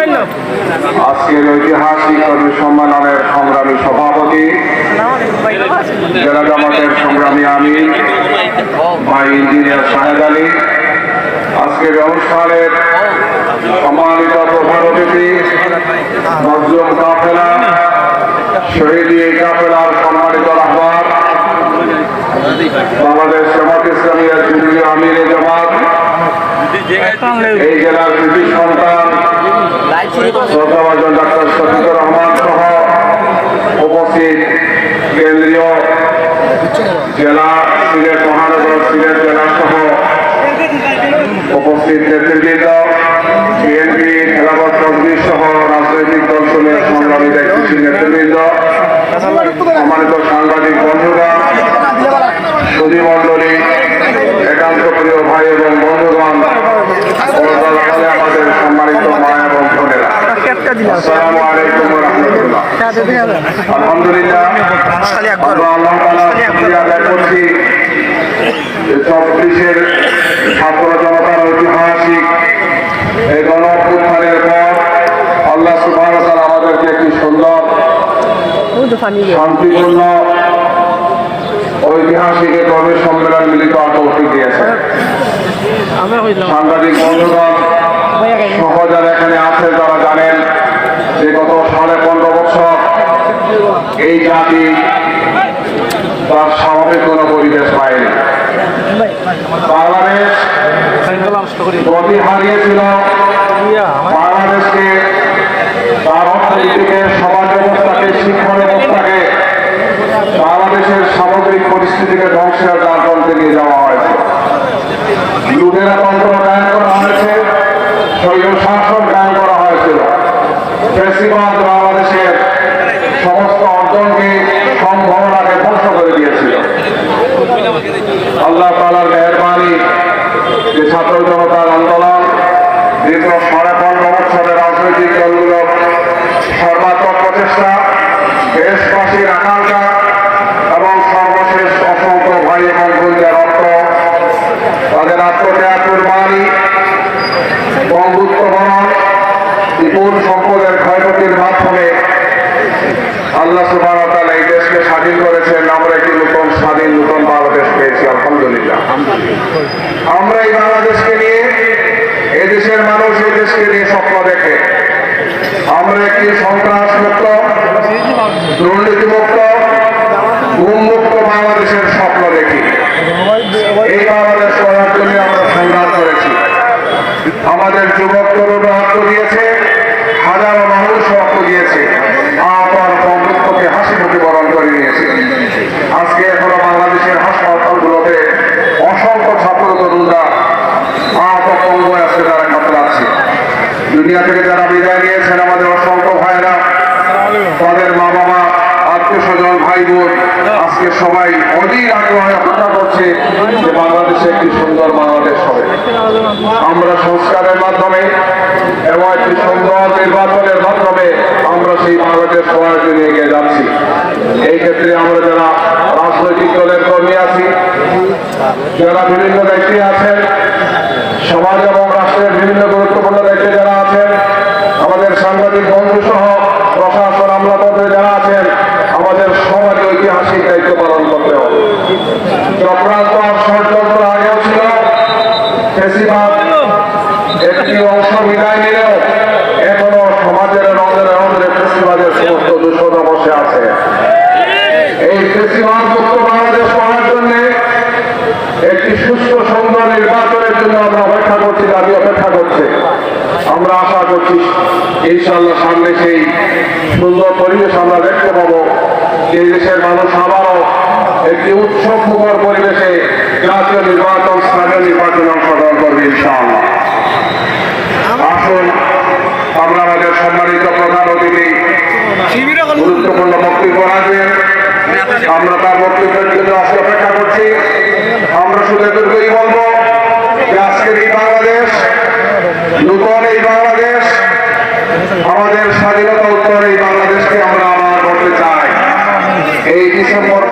আজকের ঐতিহাসিক কর্মী সম্মেলনের সংগ্রামী সভাপতি, জেলা জামাতের সংগ্রামী আমি, ভাই ইঞ্জিনিয়ার শাহেদ আলী। আজকের অনুষ্ঠানের সম্মানিত প্রধান অতিথি নজরুল কাফেলা শহীদি কাফেলার সম্মানিত রাহবার বাংলাদেশ জামাত ইসলামিয়া যুগীয় আমির জামাত এই জেলার কৃষি সন্তান শ্রদ্ধাভাজন ডাক্তার শফিকুর রহমান সহ উপস্থিত কেন্দ্রীয় জেলা সিলেট মহানগর সিলেট জেলা সহ উপস্থিত নেতৃবৃন্দ বিএনপি খেলাফত তসবির সহ রাজনৈতিক দলসমূহের সংগ্রামী দায়িত্বশীল নেতৃবৃন্দ সম্মানিত সাংবাদিক বন্ধুগণ সুধী মণ্ডলী একান্ত প্রিয় ভাই এবং বন্ধুগণ পর্দার আড়ালে আমাদের সম্মানিত মা এবং বোনেরা আসসালামু আলাইকুম ওয়া রাহমাতুল্লাহ আলহামদুলিল্লাহ। আল্লাহ তাআলার আদায় করছি। চব্বিশের ছাত্র জনতার ঐতিহাসিক এই গণ অভ্যুত্থানের পর আল্লাহ আমাদেরকে একটি সুন্দর শান্তিপূর্ণ ঐতিহাসিক কর্মী সম্মেলন মিলিত দিয়েছে। সাংবাদিক বন্ধুগণ সহ যারা এখানে আছে তারা জানেন যে গত সাড়ে পনেরো বছর এই জাতি তার স্বাভাবিক কোনো পরিবেশ পায়নি বাংলাদেশ গতি হারিয়েছিল। বাংলাদেশকে তার অর্থনীতিকে আল্লাহ তালার মেহরবানি যে ছাত্র জনতার আন্দোলন, দীর্ঘ সাড়ে পাঁচ বছরের রাজনৈতিক দলগুলোর সর্বাত্মক প্রচেষ্টা, দেশবাসীর আকাঙ্ক্ষা এবং সর্বশেষ অসংখ্য ভাই এবং বোনদের অর্থ তাদের আত্মত্যাগ কুরবানি বন্ধুত্ব বরণ বিপুল সম্পদের ক্ষয়ক্ষতির মাধ্যমে আল্লাহ সুবাহ এই দেশকে স্বাধীন করেছেন আমরা একটি নতুন স্বাধীন নতুন বাংলাদেশ পেয়েছি আলহামদুলিল্লাহ আমরা এই বাংলাদেশকে নিয়ে, এদেশের দেশের মানুষ এদেশকে দেশকে নিয়ে স্বপ্ন দেখে। আমরা একটি সন্ত্রাস মুক্ত দুর্নীতি মুক্ত উন্মুক্ত বাংলাদেশের স্বপ্ন দেখি। এই বাংলাদেশ করার জন্য আমরা সংগ্রাম করেছি। আমাদের যুবক তরুণ রক্ত দিয়েছে হাজারো মানুষ রক্ত দিয়েছে আমার বন্ধুত্বকে হাসি মুখে বরণ করে নিয়েছে আজকে এখনও বাংলাদেশের হাসপাতালগুলোতে অসংখ্য ছাত্র তরুণরা আহত পঙ্গ আছে তারা কাতরাচ্ছে দুনিয়া থেকে যারা বিদায় নিয়েছেন আমাদের অসংখ্য ভাইরা তাদের মা বাবা আত্মীয় স্বজন ভাই বোন আজকে সবাই অধীর আগ্রহে অপেক্ষা করছে যে বাংলাদেশে একটি সুন্দর বাংলাদেশ হবে। আমরা সংস্কারের মাধ্যমে এবং একটি সুন্দর নির্বাচনের মাধ্যমে আমরা সেই বাংলাদেশ সমাজে নিয়ে এগিয়ে যাচ্ছি। এই ক্ষেত্রে আমরা যারা রাজনৈতিক দলের কর্মী আছি, যারা বিভিন্ন দায়িত্বে আছেন সমাজ এবং রাষ্ট্রের বিভিন্ন গুরুত্বপূর্ণ দায়িত্বে যারা আছেন, আমাদের সাংবাদিক বন্ধু সহ প্রশাসন আমলাতন্ত্রে যারা আছেন, আমাদের সমাজে ঐতিহাসিক দায়িত্ব পালন করতে হবে। চক্রান্ত ষড়যন্ত্র আগেও ছিল বেশিরভাগ একটি অংশ বিদায় নিলেও এখনও সমাজের রঙের রঙের ফেসিবাদের সমস্ত দূষণ বসে আছে। এই ফেসিবাদ মুক্ত বাংলাদেশ পাওয়ার জন্য একটি সুস্থ, সুন্দর নির্বাচনের জন্য আমরা অপেক্ষা করছি, দাবি অপেক্ষা করছে। আমরা আশা করছি ইনশাল্লাহ সামনে সেই সুন্দর পরিবেশ আমরা দেখতে পাবো। এই দেশের মানুষ আবারও একটি উৎসবমুখর পরিবেশে জাতীয় নির্বাচন, স্থানীয় নির্বাচন অংশগ্রহণ করবে ইনশাআল্লাহ। আসুন, আমরা আমাদের সম্মানিত প্রধান অতিথি, গুরুত্বপূর্ণ বক্তব্য রাখবেন। আমরা তার বক্তব্যের জন্য অপেক্ষা করছি। আমরা শুধু এতটুকুই বলব যে আজকের এই বাংলাদেশ, নূতন এই বাংলাদেশ, আমাদের স্বাধীনতা উত্তর এই বাংলাদেশকে আমরা আবার করতে চাই। এই ডিসেম্বর